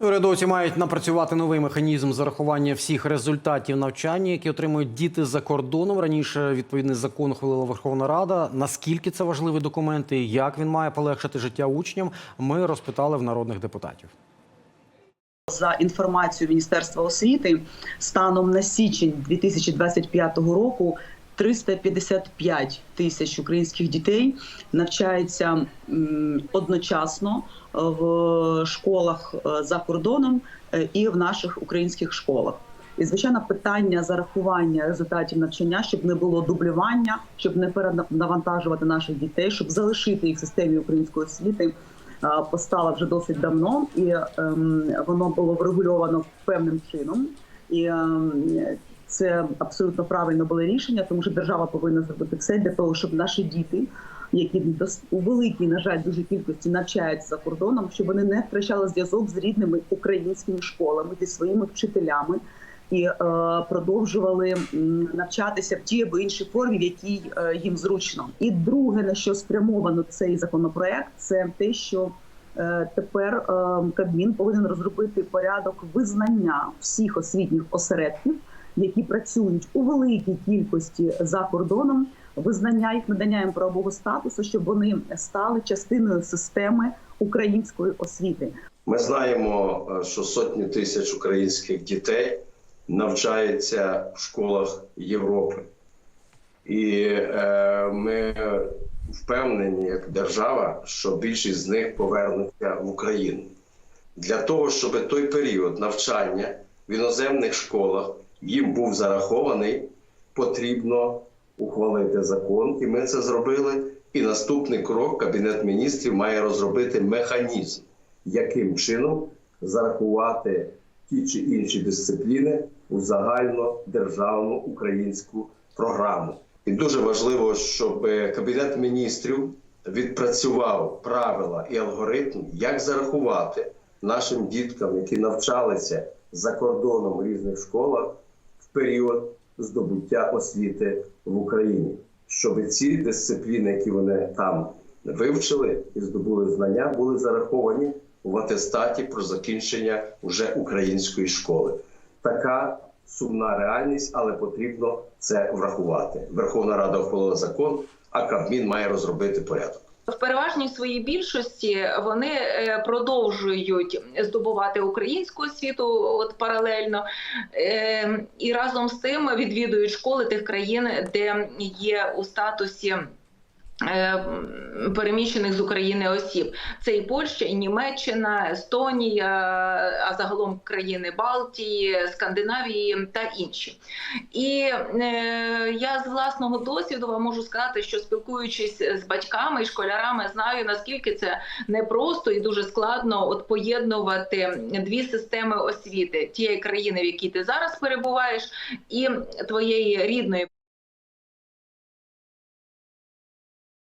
Урядовці мають напрацювати новий механізм зарахування всіх результатів навчання, які отримують діти за кордоном. Раніше відповідний закон ухвалила Верховна Рада. Наскільки це важливий документ і як він має полегшити життя учням, ми розпитали в народних депутатів. За інформацією Міністерства освіти, станом на січень 2025 року 355 тисяч українських дітей навчаються одночасно в школах е, за кордоном е, і в наших українських школах. І звичайно, питання зарахування результатів навчання, щоб не було дублювання, щоб не перенавантажувати наших дітей, щоб залишити їх в системі української освіти е, постала вже досить давно, і ем, воно було врегульовано певним чином. І ем, це абсолютно правильно було рішення, тому що держава повинна зробити все для того, щоб наші діти, які у великій, на жаль, дуже кількості навчаються за кордоном, щоб вони не втрачали зв'язок з рідними українськими школами зі своїми вчителями. І е, продовжували навчатися в тій або іншій формі, в якій е, їм зручно. І друге, на що спрямовано цей законопроект, це те, що е, тепер е, Кабмін повинен розробити порядок визнання всіх освітніх осередків, які працюють у великій кількості за кордоном, визнання їх надання їм правового статусу, щоб вони стали частиною системи української освіти. Ми знаємо, е, що сотні тисяч українських дітей навчаються в школах Європи, і е, ми впевнені, як держава, що більшість з них повернуться в Україну для того, щоб той період навчання в іноземних школах їм був зарахований, потрібно ухвалити закон, і ми це зробили. І наступний крок Кабінет міністрів має розробити механізм, яким чином зарахувати ті чи інші дисципліни у загальнодержавну українську програму. І дуже важливо, щоб е, Кабінет міністрів відпрацював правила і алгоритм, як зарахувати нашим діткам, які навчалися за кордоном в різних школах, період здобуття освіти в Україні, щоб ці дисципліни, які вони там вивчили і здобули знання, були зараховані в атестаті про закінчення вже української школи. Така сумна реальність, але потрібно це врахувати. Верховна Рада ухвалила закон, а Кабмін має розробити порядок. В переважній своїй більшості вони е, продовжують здобувати українську освіту от паралельно е, і разом з тим відвідують школи тих країн, де є у статусі. Е, Переміщених з України осіб це і Польща, і Німеччина, Естонія, а загалом країни Балтії, Скандинавії та інші. І е, я з власного досвіду вам можу сказати, що спілкуючись з батьками і школярами, знаю наскільки це непросто і дуже складно от поєднувати дві системи освіти тієї країни, в якій ти зараз перебуваєш, і твоєї рідної.